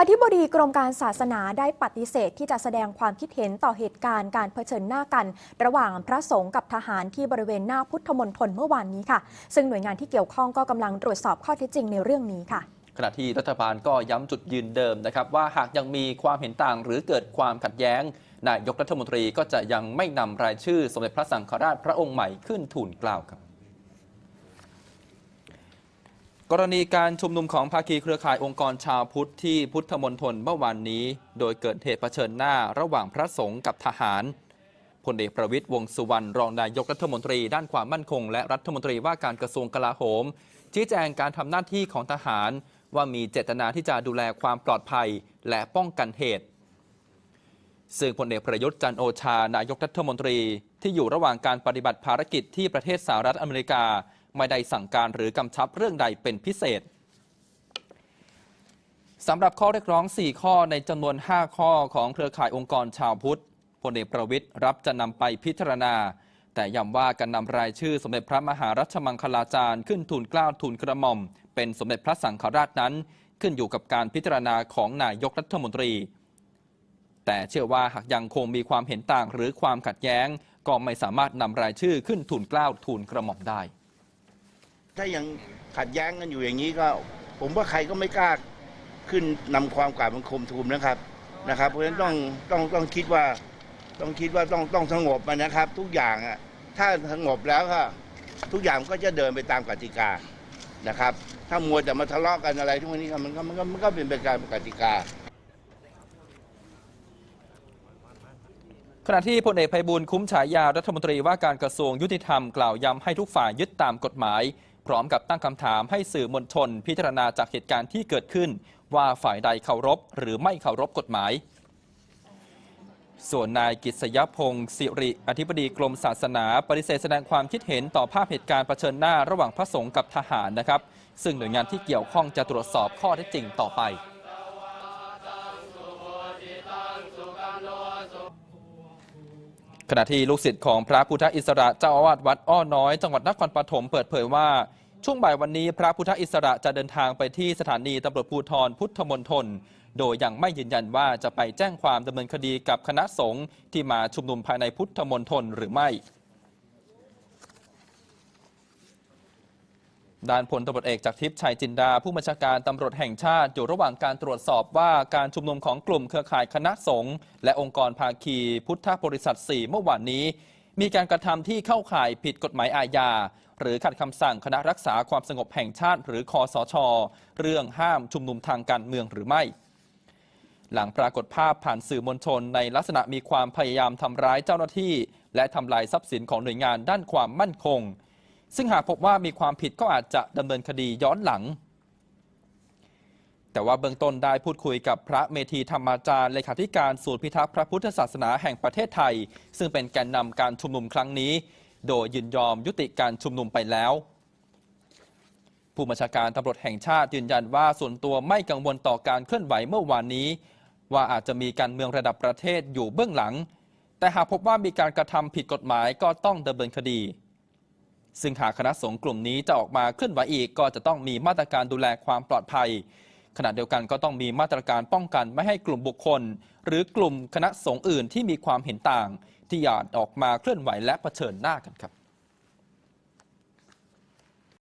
อธิบดีกรมการศาสนาได้ปฏิเสธที่จะแสดงความคิดเห็นต่อเหตุการณ์การเผชิญหน้ากัน ระหว่างพระสงฆ์กับทหารที่บริเวณหน้าพุทธมณฑลเมื่อวานนี้ค่ะ ซึ่งหน่วยงานที่เกี่ยวข้องก็กำลังตรวจสอบข้อเท็จจริงในเรื่องนี้ค่ะขณะที่รัฐบาลก็ย้ำจุดยืนเดิมนะครับ ว่าหากยังมีความเห็นต่างหรือเกิดความขัดแย้ง นายกรัฐมนตรีก็จะยังไม่นำรายชื่อสมเด็จพระสังฆราชพระองค์ใหม่ขึ้นทูลกล้าวครับ กรณีการชุมนุมของภาคีเครือข่ายองค์กรชาวพุทธที่พุทธมณฑลเมื่อวานนี้ โดยเกิดเหตุเผชิญหน้าระหว่างพระสงฆ์กับทหารพลเอกประวิตยวงสุวรรณรองนายกรัฐมนตรี ด้านความมั่นคง และรัฐมนตรีว่าการกระทรวงกลาโหม ชี้แจงการทำหน้าที่ของทหาร ว่ามีเจตนาที่จะดูแลความปลอดภัยและป้องกันเหตุ ซึ่งพลเอกประยุทธ์จันโอชานายกรัฐมนตรี ที่อยู่ระหว่างการปฏิบัติภารกิจที่ประเทศสหรัฐอเมริกา ไม่ได้สั่งการหรือกำชับเรื่องใดเป็นพิเศษสำหรับข้อเรียกร้อง 4 ข้อในจำนวน 5 ข้อของเครือข่ายองค์กรชาวพุทธพลเอกประวิทย์รับจะนำไปพิจารณา แต่ย้ำว่าการนำรายชื่อสมเด็จพระมหารัชมังคลาจารย์ขึ้นทูลเกล้าทูลกระหม่อม เป็นสมเด็จพระสังฆราชนั้น ขึ้นอยู่กับการพิจารณาของนายกรัฐมนตรี แต่เชื่อว่าหากยังคงมีความเห็นต่างหรือความขัดแย้ง ก็ไม่สามารถนำรายชื่อขึ้นทูลเกล้าทูลกระหม่อมได้ ถ้ายังขัดแย้งกันอยู่อย่างนี้ก็ ผมว่าใครก็ไม่กล้าขึ้นนำความกราบบังคมทูลนะครับนะครับ เพราะฉะนั้นต้องต้องต้องคิดว่าต้องคิดว่าต้องต้องสงบมันนะครับ ทุกอย่างอะถ้าสงบแล้วก็ทุกอย่างก็จะเดินไปตามกติกานะครับ ถ้ามัวแต่มาทะเลาะกันอะไรทุกวันนี้มันก็มันก็มันก็เป็นไปตามกติกาขณะที่พลเอกไพบูลย์คุ้มฉายารัฐมนตรีว่าการกระทรวงยุติธรรมกล่าวย้ำให้ทุกฝ่ายยึดตามกฎหมาย พร้อมกับตั้งคำถามให้สื่อมวลชน พิจารณาจากเหตุการณ์ที่เกิดขึ้น ว่าฝ่ายใดเคารพ หรือไม่เคารพกฎหมาย ส่วนนายกิษยพงศ์สิริ อธิบดีกรมศาสนา ปฏิเสธแสดงความคิดเห็นต่อภาพเหตุการณ์เผชิญหน้าระหว่างพระสงฆ์กับทหารนะครับ ซึ่งหน่วยงานที่เกี่ยวข้องจะตรวจสอบข้อเท็จจริงต่อไปขณะที่ลูกศิษย์ของพระพุทธอิสระเจ้าอาวาสวัดอ้อน้อย จังหวัดนครปฐมเปิดเผยว่า ช่วงบ่ายวันนี้พระพุทธอิสระจะเดินทางไปที่สถานีตำรวจภูธรพุทธมณฑลโดยยังไม่ยืนยันว่าจะไปแจ้งความดำเนินคดีกับคณะสงฆ์ที่มาชุมนุมภายในพุทธมณฑลหรือไม่ด้านพลตำรวจเอกจากทิพย์ชัยจินดา ผู้บัญชาการตำรวจแห่งชาติ อยู่ระหว่างการตรวจสอบว่าการชุมนุมของกลุ่มเครือข่ายคณะสงฆ์และองค์กรภาคีพุทธบริษัท 4 เมื่อวานนี้ มีการกระทำที่เข้าข่ายผิดกฎหมายอาญา หรือขัดคำสั่งคณะรักษาความสงบแห่งชาติ หรือคอสช เรื่องห้ามชุมนุมทางการเมืองหรือไม่ หลังปรากฏภาพผ่านสื่อมวลชน ในลักษณะมีความพยายามทำร้ายเจ้าหน้าที่ และทำลายทรัพย์สินของหน่วยงานด้านความมั่นคง ซึ่งหากพบว่ามีความผิดก็อาจจะดำเนินคดีย้อนหลัง แต่ว่าเบื้องต้นได้พูดคุยกับพระเมธีธรรมาจารย์เลขาธิการศูนย์พิทักษ์พระพุทธศาสนาแห่งประเทศไทย ซึ่งเป็นแกนนำการชุมนุมครั้งนี้ โดยยินยอมยุติการชุมนุมไปแล้ว ผู้บัญชาการตำรวจแห่งชาติยืนยันว่าส่วนตัวไม่กังวลต่อการเคลื่อนไหวเมื่อวานนี้ ว่าอาจจะมีการเมืองระดับประเทศอยู่เบื้องหลัง แต่หากพบว่ามีการกระทำผิดกฎหมายก็ต้องดำเนินคดีซึ่งหากคณะสงฆ์กลุ่มนี้จะออกมาเคลื่อนไหวอีกก็จะต้องมีมาตรการดูแลความปลอดภัย ขณะเดียวกันก็ต้องมีมาตรการป้องกันไม่ให้กลุ่มบุคคล หรือกลุ่มคณะสงฆ์อื่นที่มีความเห็นต่าง ที่อยากออกมาเคลื่อนไหวและเผชิญหน้ากันครับ